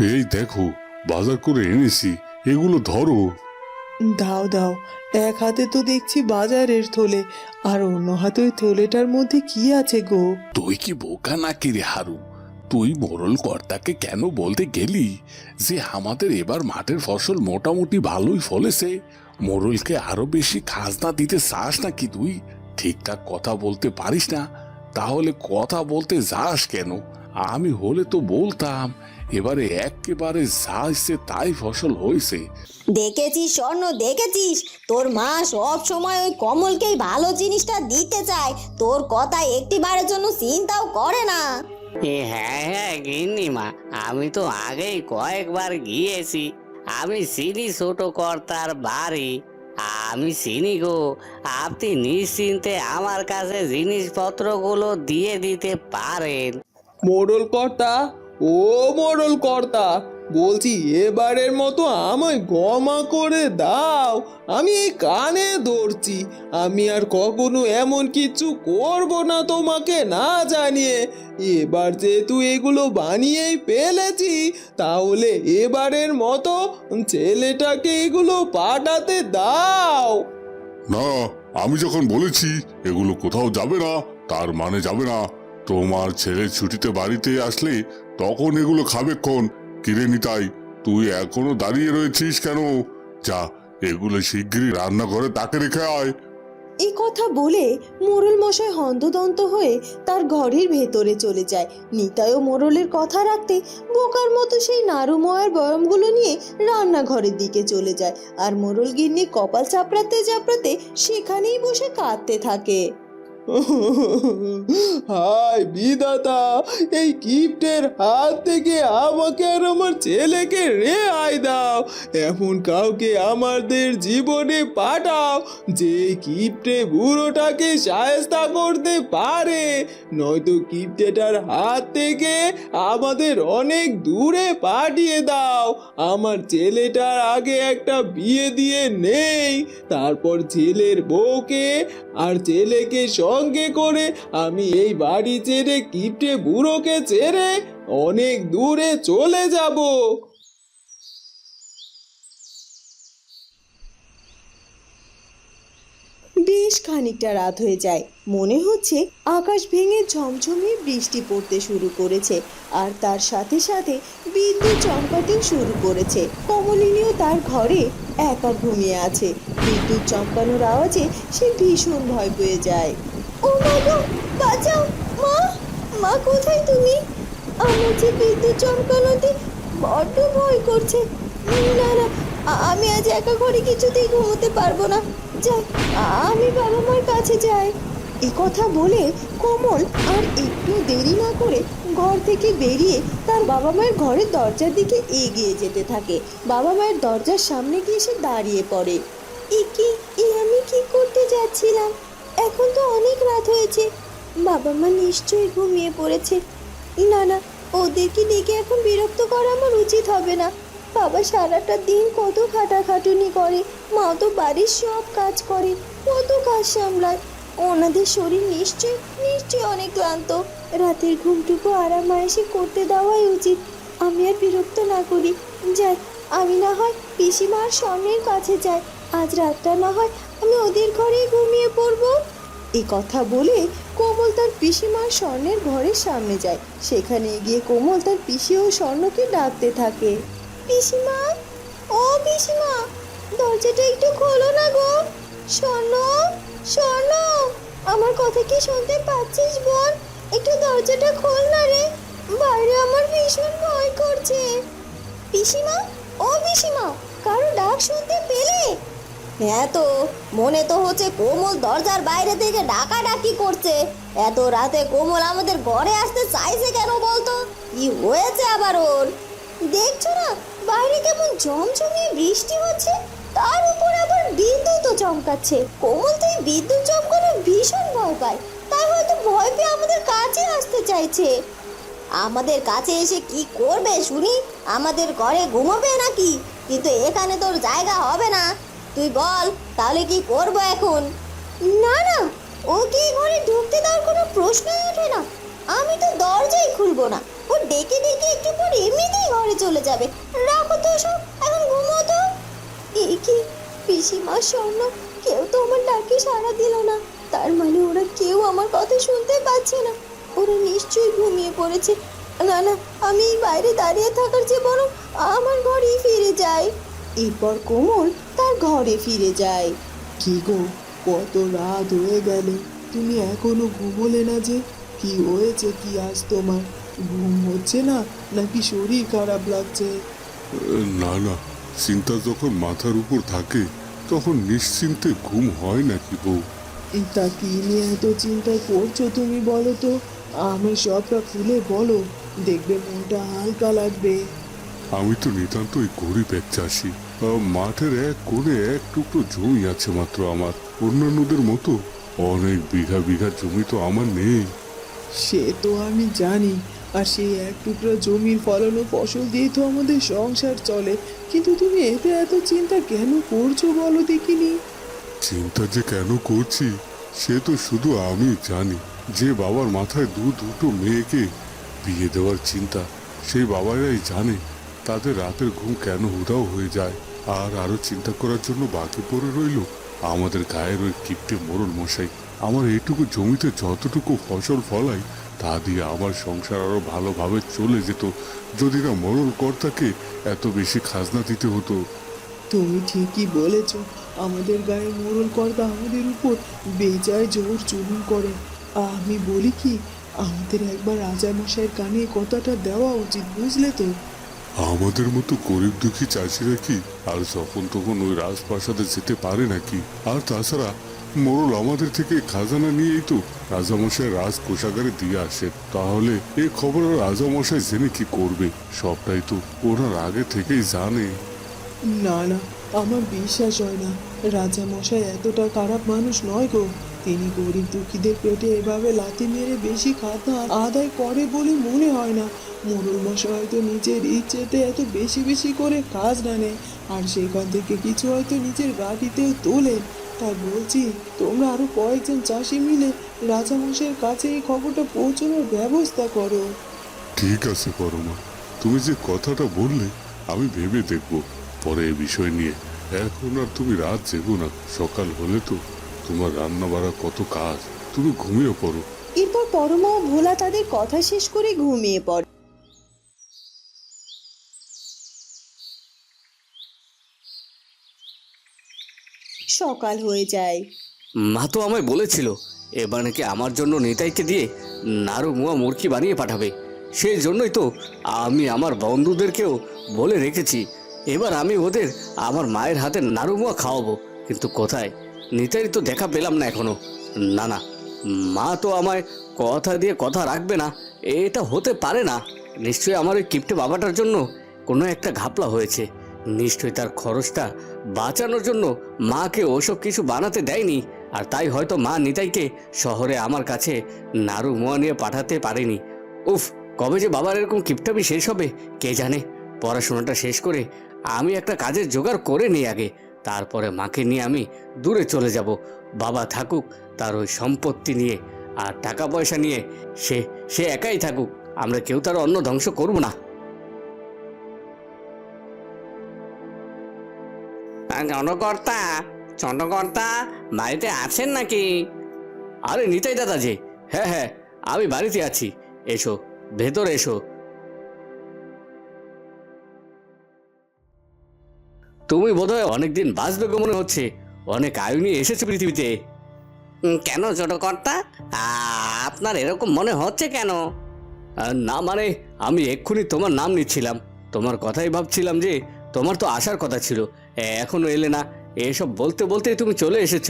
এই দেখো বাজার করে এনেছি। এগুলো ধরো। দাও দাও। এক হাতে তো দেখছি বাজারের থলে। আর অন্য হাতে ওই থলেটার মধ্যে কি আছে গো? তুই কি বোকা নাকি রে হারু? তুই মোরল কর্তাকে কেন বলতে গেলি? যে আমাদের এবার মাঠের ফসল মোটামুটি ভালোই ফলেছে। মোরলকে আরও বেশি খাজনা দিতে চাস নাকি তুই? ঠিকঠাক কথা বলতে পারিস না। তাহলে কথা বলতে যাস কেন? আমি হলে তো বলতাম এবারে একেবারে যা ইচ্ছে তাই ফসল হয়েছে। দেখেছিস স্বর্ণ দেখেছিস? তোর মা সব সময় ওই কমলকেই ভালো জিনিসটা দিতে চায়। তোর কথা একটিবারের জন্য চিন্তাও করে না। এ হ্যাঁ হ্যাঁ গিন্নিমা আমি তো আগেই কয়েকবার গিয়েছি। আমি চিনি ছোট কর্তার বাড়ি। আমি চিনি গো আপনি নিশ্চিন্তে আমার কাছে জিনিসপত্রগুলো দিয়ে দিতে পারেন। মোড়ল কর্তা ও মোড়ল কর্তা, বলছি এবারের মতো আমায় গমা করে দাও। আমি এই কানে ধরছি, আমি আর কখনো এমন কিছু করব না তোমাকে না জানিয়ে। এবার যেহেতু এগুলো বানিয়েই ফেলেছি, তাহলে এবারের মতো ছেলেটাকে এগুলো পাঠাতে দাও। না, আমি যখন বলেছি এগুলো কোথাও যাবে না, তার মানে যাবে না। তোমার ছেলে ছুটিতে বাড়িতে আসলে তখন এগুলো খাবে কোন কিরে নিতাই তুই এখনও দাঁড়িয়ে রয়েছিস কেন? যা, এগুলো শিগগিরই রান্নাঘরে তাকে রেখে আয়। এই কথা বলে মোরল মশাই হন্তদন্ত হয়ে তার ঘরের ভেতরে চলে যায়। নিতাইও মোরলের কথা রাখতে বোকার মতো সেই নাড়ুময়ের বয়মগুলো নিয়ে রান্নাঘরের দিকে চলে যায়। আর মোরল গিন্নি কপাল চাপড়াতে চাপড়াতে সেখানেই বসে কাঁদতে থাকে। হায় বিধাতা, এই হাত থেকে আমাকে আর আমার ছেলেকে রেহাই দাও। এমন কাউকে আমাদের জীবনে পাঠাও যে বুড়োটাকে সায়স্তা করতে পারে। নয়তো কিপ্টেটার হাত থেকে আমাদের অনেক দূরে পাঠিয়ে দাও। আমার ছেলেটার আগে একটা বিয়ে দিয়ে নেই, তারপর ছেলের বউকে আর ছেলেকে সঙ্গে করে আমি এই বাড়ি ছেড়ে কিপটে বুড়োকে ছেড়ে অনেক দূরে চলে যাব। বেশ খানিকটা রাত হয়ে যায়। মনে হচ্ছে আকাশ ভেঙে ঝমঝমে বৃষ্টি পড়তে শুরু করেছে আর তার সাথে সাথে বিদ্যুৎ চমকাতেও শুরু করেছে। কমলিনীও তার ঘরে একা ঘুমিয়ে আছে। বিদ্যুৎ চমকানোর আওয়াজে সে ভীষণ ভয় পেয়ে যায়। ও মা গো, বাঁচাও। মা মা কোথায় তুমি? আমার যে বিদ্যুৎ চমকানোতে বড্ড ভয় করছে। না না আমি আজ একা ঘরে কিছুতেই ঘুমোতে পারব না। যাই, আমি বাবা মার কাছে যাই। এ কথা বলে কমল আর একটু দেরি না করে ঘর থেকে বেরিয়ে তার বাবা মায়ের ঘরের দরজার দিকে এগিয়ে যেতে থাকে। বাবা মায়ের দরজার সামনে গিয়ে সে দাঁড়িয়ে পড়ে। এ কি, এ আমি কি করতে যাচ্ছিলাম? এখন তো অনেক রাত হয়েছে। বাবা মা নিশ্চয়ই ঘুমিয়ে পড়েছে। না না, ওদেরকে ডেকে এখন বিরক্ত করা আমার উচিত হবে না। বাবা সারাটা দিন কত খাটাখাটুনি করে। মা তো বাড়ির সব কাজ করে, কত কাজ সামলায়। ওনাদের শরীর নিশ্চয় নিশ্চয় অনেক ক্লান্ত। রাতের ঘুমটুকু আরাম আয়েসে করতে দেওয়াই উচিত। আমি আর বিরক্ত না করি। যাই আমি না হয় পিসিমার স্বর্ণের কাছে যাই। আজ রাতটা না হয় আমি ওদের ঘরেই ঘুমিয়ে পড়ব। এ কথা বলে কোমল তার পিসিমার স্বর্ণের ঘরের সামনে যায়। সেখানে গিয়ে কোমল তার পিসি ও স্বর্ণকে ডাকতে থাকে। পিসিমা, ও পিসিমা, দরজাটা একটু খোলো না গো। স্বর্ণ স্বর্ণ, আমার কথা কি শুনতে পাচ্ছিস বোন একটু দরজাটা খোল না রে। বাইরে আমার ভীষণ ভয় করছে। পিসিমা, ও পিসিমা, কারও ডাক শুনতে পেলে? হ্যাঁ তো, মনে তো হচ্ছে কোমল দরজার বাইরে থেকে ডাকাডাকি করছে। এত রাতে কোমল আমাদের ঘরে আসতে চাইছে কেন বলতো? কি হয়েছে আবার ওর? দেখছ না, বাইরে কেমন ঝমঝমিয়ে বৃষ্টি হচ্ছে? তার উপর আবার বিদ্যুৎও চমকাচ্ছে। কোমল তো এই বিদ্যুৎ চমকানো ভীষণ ভয় পায়। তাই হয়তো ভয় পেয়ে আমাদের কাছে আসতে চাইছে। আমাদের কাছে এসে কি করবে শুনি? আমাদের ঘরে ঘুমোবে নাকি? কিন্তু এখানে তোর জায়গা হবে না। তুই বল, তাহলে কি করব এখন? না না, ওকে এই ঘরে ঢুকতে দেওয়ার কোনো প্রশ্নই ওঠে না। আমি তো দরজাই খুলবো না। ও ডেকে ডেকে একটু পর এমনিতেই ঘরে চলে যাবে। রাখো তো সব, এখন ঘুমো তো। এই কি পিসিমা স্বর্ণ, কেউ তো আমার ডাকে সাড়া দিল না। তার মানে ওরা কেউ আমার কথা শুনতে পাচ্ছে না। ওরা নিশ্চয়ই ঘুমিয়ে পড়েছে। না না, আমি বাইরে দাঁড়িয়ে থাকার চেয়ে বরং আমার ঘরেই ফিরে যাই। এরপর কোমল তার ঘরে ফিরে যায়। কি গো কত রাত হয়ে গেল তুমি এখনও ঘুমোলে না যে? কি হয়েছে কি আজ তোমার? ঘুম হচ্ছে না নাকি শরীর খারাপ লাগছে? না না চিন্তা যখন মাথার উপর থাকে তখন নিশ্চিন্তে ঘুম হয় নাকি বউ? তা কি নিয়ে এত চিন্তা করছ তুমি বলো তো? আমি সবটা খুলে বলো দেখবে মনটা হালকা লাগবে। আমি তো নিতান্তই গরিব এক চাষি। মাঠের এক কোণে এক টুকরো জমি আছে মাত্র আমার। অন্যান্যদের মতো অনেক বিঘা বিঘা জমি তো আমার নেই। সে তো আমি জানি আর সেই এক টুকরো জমির ফলানো ফসল দিয়ে তো আমাদের সংসার চলে। কিন্তু তুমি এতে এত চিন্তা কেন করছ বলো দেখিনি? চিন্তা যে কেন করছি সে তো শুধু আমি জানি। যে বাবার মাথায় দু দুটো মেয়েকে বিয়ে দেওয়ার চিন্তা সেই বাবারাই জানে। তাদের রাতের ঘুম কেন উধাও হয়ে যায়? আর আরও চিন্তা করার জন্য বাকি পড়ে রইল? আমাদের গায়ের ওই কিপটে মোড়ল মশাই, আমার এইটুকু জমিতে যতটুকু ফসল ফলাই, তা দিয়ে আমার সংসার আরও ভালোভাবে চলে যেত। যদি না মোড়ল কর্তাকে এত বেশি খাজনা দিতে হতো। তুমি ঠিকই বলেছ, আমাদের গায়ে মোড়ল কর্তা আমাদের উপর বেজায় জোর জুলুম করে আমি বলি কি, আমাদের একবার রাজামশাইয়ের কানে এই কথাটা দেওয়া উচিত, বুঝলে তো? আমাদের মতো গরিব দুঃখী চাষিরা কি আর যখন তখন ওই রাজপ্রাসাদে যেতে পারে নাকি? আর তাছাড়া মোড়ল আমাদের থেকে খাজানা নিয়েই তো রাজামশাই রাজ কোষাগারে দিয়ে আসে তাহলে এ খবর রাজামশাই জেনে কি করবে? সবটাই তো ওনার আগে থেকেই জানে। না না, আমার বিশ্বাস হয় না। রাজা মশাই এতটা খারাপ মানুষ নয় গো। তিনি গরিব দুঃখীদের পেটে এভাবে লাথি মেরে বেশি খাতা আদায় করে বলে মনে হয় না। মশাই হয়তো নিজের ইচ্ছেতে এত বেশি বেশি করে কাজ না নেয়। আর সেখান থেকে কিছু হয়তো নিজের গাড়িতেও তোলে। তাই বলছি তোমরা আরও কয়েকজন চাষি মিলে রাজা মশাইয়ের কাছে এই খবরটা পৌঁছানোর ব্যবস্থা করো। ঠিক আছে পরমা তুমি যে কথাটা বললে আমি ভেবে দেখব। পরে এ বিষয় নিয়ে। এখন আর তুমি রাত জেগো না। সকাল হলে তো তোমার রান্না বাড়া কত কাজ। তুমি ঘুমিয়ে পড়ো। এরপর পরমা ভোলা তাদের কথা শেষ করে ঘুমিয়ে পড়ে। সকাল হয়ে যায়। মা তো আমায় বলেছিল, এবার নাকি আমার জন্য নেতাইকে দিয়ে নাড়ু মুয়া মুরকি বানিয়ে পাঠাবে। সেই জন্যই তো আমি আমার বন্ধুদেরকেও বলে রেখেছি, এবার আমি ওদের আমার মায়ের হাতে নাড়ু মুয়া খাওয়াবো। কিন্তু কোথায়? নিতাই তো দেখা পেলাম না এখনও। না না, মা তো আমায় কথা দিয়ে কথা রাখবে না, এটা হতে পারে না। নিশ্চয়ই আমার ওই কিপটে বাবাটার জন্য কোনো একটা ঘাপলা হয়েছে। নিশ্চয়ই তার খরচটা বাঁচানোর জন্য মাকে ওসব কিছু বানাতে দেয়নি, আর তাই হয়তো মা নিতাইকে শহরে আমার কাছে নাড়ু মোয়া নিয়ে পাঠাতে পারেনি। উফ, কবে যে বাবার এরকম কিপটামি শেষ হবে, কে জানে? পড়াশোনাটা শেষ করে আমি একটা কাজের জোগাড় করে নিই আগে, তারপরে মাকে নিয়ে আমি দূরে চলে যাব। বাবা থাকুক, তার ওই সম্পত্তি নিয়ে, আর টাকা পয়সা নিয়ে সে সে একাই থাকুক, আমরা কেউ তার অন্ন ধ্বংস করব না। জনকর্তা জনকর্তা বাড়িতে আছেন নাকি? আরে নিতাই দাদা যে হ্যাঁ হ্যাঁ আমি বাড়িতে আছি। এসো, ভেতর এসো। তুমি বোধহয় অনেকদিন বাঁচবে গো মনে হচ্ছে। অনেক আয়ু নিয়ে এসেছ পৃথিবীতে। কেন ছোটকর্তা আপনার এরকম মনে হচ্ছে কেন? না মানে আমি এক্ষুনি তোমার নাম নিচ্ছিলাম। তোমার কথাই ভাবছিলাম যে, তোমার তো আসার কথা ছিল। এখনও এলে না। এসব বলতে বলতে তুমি চলে এসেছ।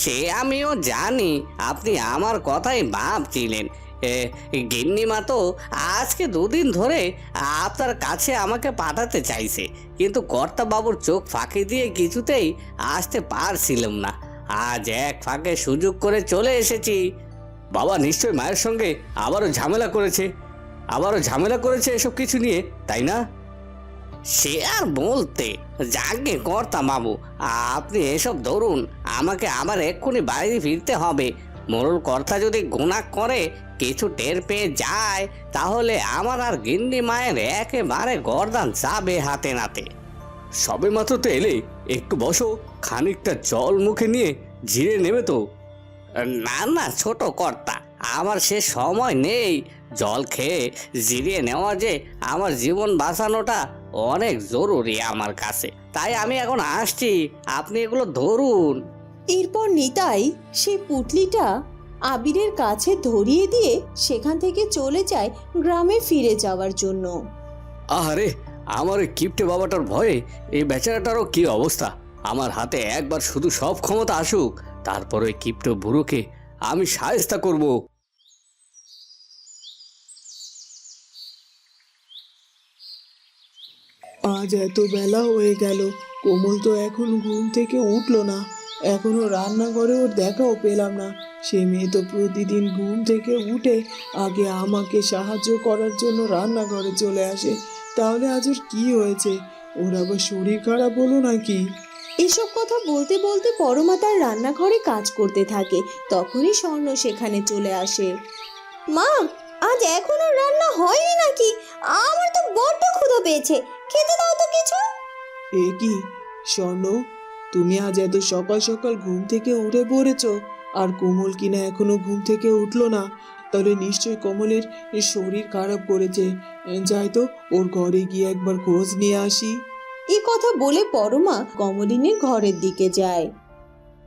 সে আমিও জানি, আপনি আমার কথাই ভাবছিলেন। গিন্নিমা তো আজকে দুদিন ধরে আপনার কাছে আমাকে পাঠাতে চাইছে, কিন্তু কর্তা বাবুর চোখ ফাঁকি দিয়ে কিছুতেই আসতে পারছিলাম না। আজ এক ফাঁকে সুযোগ করে চলে এসেছি। বাবা নিশ্চয় মায়ের সঙ্গে আবারও ঝামেলা করেছে। আবারও ঝামেলা করেছে এসব কিছু নিয়ে, তাই না? সে আর বলতে। যাকে কর্তা বাবু আপনি এসব ধরুন আমাকে আবার এক্ষুনি বাড়ি ফিরতে হবে। মোরল কর্তা যদি গুণা করে কিছু টের পেয়ে যায় তাহলে আমার আর গিন্নি মায়ের একেবারে গরদান যাবে হাতে নাতে। সবে মাত্র তো এলে একটু বসো খানিকটা জল মুখে নিয়ে জিরে নেবে তো। না না ছোট কর্তা আমার সে সময় নেই। জল খেয়ে জিরিয়ে নেওয়া যে আমার জীবন বাঁচানোটা অনেক জরুরি আমার কাছে। তাই আমি এখন আসছি। আপনি এগুলো ধরুন। এরপর নিতাই সেই পুটলিটা আবিরের কাছে ধরিয়ে দিয়ে সেখান থেকে চলে যায় গ্রামে ফিরে যাওয়ার জন্য। আরে আমার ওই কিপটে বাবাটার ভয়ে এই বেচারাটারও কি অবস্থা? আমার হাতে একবার শুধু সব ক্ষমতা আসুক তারপর ওই কিপটে বুড়োকে আমি সায়স্তা করব। আজ এত বেলা হয়ে গেল। কোমল তো এখন ঘুম থেকে উঠল না। এখনও রান্নাঘরে ওর দেখাও পেলাম না। সে মেয়ে তো প্রতিদিন ঘুম থেকে উঠে আগে আমাকে সাহায্য করার জন্য রান্নাঘরে চলে আসে। তাহলে আজ ওর কী হয়েছে? ওর আবার শরীর খারাপ হলো নাকি? এসব কথা বলতে বলতে পরমা তার রান্নাঘরে কাজ করতে থাকে। তখনই স্বর্ণ সেখানে চলে আসে। মা, আজ এখনও রান্না হয়নি নাকি? আমার তো বড্ড ক্ষুধা পেয়েছে। খেতে দাও তো কিছু। এ কি? স্বর্ণ তুমি আজ এত সকাল সকাল ঘুম থেকে উঠে পড়েছ আর কোমল কিনা এখনও ঘুম থেকে উঠল না। তাহলে নিশ্চয়ই কোমলের শরীর খারাপ করেছে। যাই তো ওর ঘরে গিয়ে একবার খোঁজ নিয়ে আসি। এ কথা বলে পরমা কমলিনীর ঘরের দিকে যায়।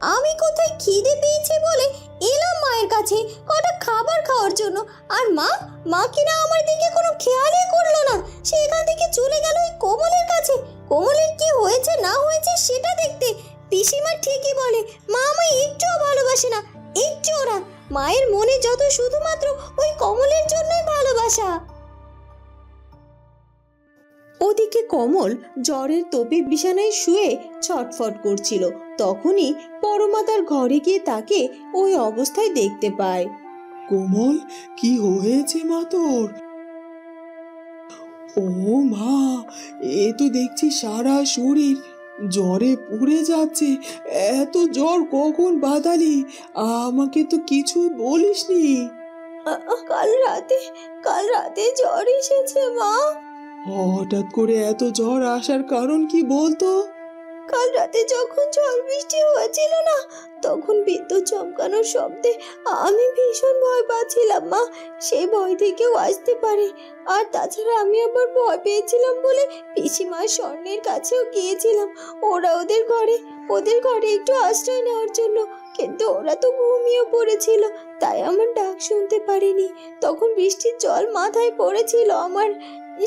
আমি কোথায় খিদে পেয়েছে বলে এলাম মায়ের কাছে কটা খাবার খাওয়ার জন্য। আর মা মা কিনা আমার দিকে কোনো খেয়ালই করল না। সে এখান থেকে চলে গেল ওই কোমলের কাছে। কোমলের কি হয়েছে, না হয়েছে সেটা দেখতে পিসিমা ঠিকই বলে, মা আমায় একটুও ভালোবাসে না, একটুও না। মায়ের মনে যত শুধুমাত্র ওই কমলের জন্যই ভালোবাসা। ওদিকে কমল জ্বরের তোপে বিছানায় শুয়ে ছটফট করছিল। তখনই পরমাতার ঘরে গিয়ে তাকে ওই অবস্থায় দেখতে পায়। কোমল কি হয়েছে মা তোর ও মা এ তো দেখছি সারা শরীর জ্বরে পুড়ে যাচ্ছে। এত জ্বর কখন বাদালি আমাকে তো কিছু বলিসনি। কাল রাতে কাল রাতে জ্বর এসেছে মা। হঠাৎ করে এত জ্বর আসার কারণ কি বলতো? কাল রাতে যখন ঝড় বৃষ্টি হয়েছিল না, তখন বিদ্যুৎ চমকানোর শব্দে আমি ভীষণ ভয় পাচ্ছিলাম, মা। সেই ভয় থেকেও আসতে পারে। আর তাছাড়া আমি আবার ভয় পেয়েছিলাম বলে পিসিমা স্বর্ণের কাছেও গিয়েছিলাম। ওরা ওদের ঘরে ওদের ঘরে একটু আশ্রয় নেওয়ার জন্য। কিন্তু ওরা তো ঘুমিয়ে পড়েছিল, তাই আমার ডাক শুনতে পারিনি। তখন বৃষ্টির জল মাথায় পড়েছিল আমার।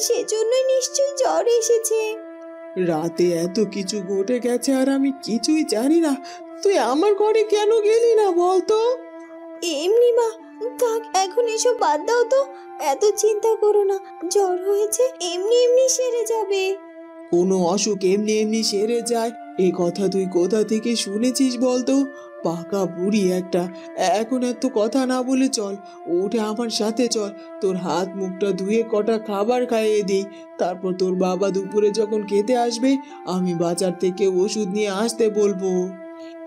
সেজন্যই নিশ্চয়ই জ্বর এসেছে। রাতে এত কিছু ঘটে গেছে আর আমি কিছুই জানি না। তুই আমার ঘরে কেন গেলি না বলতো? এমনি মা থাক এখন এসব বাদ দাও তো। এত চিন্তা করো না জ্বর হয়েছে এমনি এমনি সেরে যাবে। কোনো অসুখ এমনি এমনি সেরে যায়। এ কথা তুই কোথা থেকে শুনেছিস বলতো? পাকা বুড়ি একটা। এখন এত কথা না বলে চল উঠে আমার সাথে চল। তোর হাত মুখটা ধুয়ে কটা খাবার খাইয়ে দিই। তারপর তোর বাবা দুপুরে যখন খেতে আসবে, আমি বাজার থেকে ওষুধ নিয়ে আসতে বলব।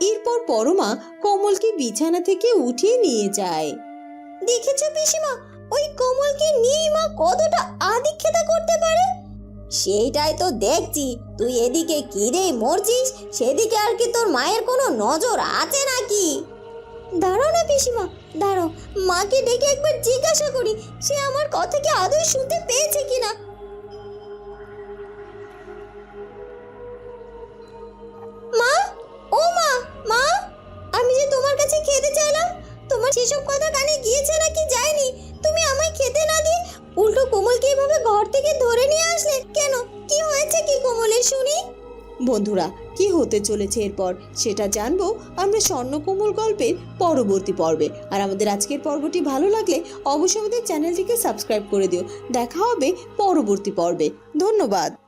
এরপর পরমা কমলকে বিছানা থেকে উঠিয়ে নিয়ে যায়। দেখেছ পিসিমা, ওই কমলকে নিয়ে মা কতটা আদিক্ষেতা করতে পারে? সেইটাই তো দেখছি। তুই এদিকে কি রে মরছিস? সেদিকে আর কি তোর মায়ের কোনো নজর আছে নাকি? দাঁড়াও না পিসিমা, দাঁড়াও। মাকে ডেকে একবার জিজ্ঞাসা করি, সে আমার কথা কি আদৌ শুনতে পেয়েছে কিনা? মা? ও মা মা? আমি যে তোমার কাছে খেতে চাইলাম, তোমার সেসব আসলে কেন? কি হয়েছে কি কোমলে শুনি? বন্ধুরা, কি হতে চলেছে এরপর? সেটা জানব আমরা স্বর্ণকোমল গল্পের পরবর্তী পর্বে। আর আমাদের আজকের পর্বটি ভালো লাগলে অবশ্যই আমাদের চ্যানেলটিকে সাবস্ক্রাইব করে দিও। দেখা হবে পরবর্তী পর্বে। ধন্যবাদ।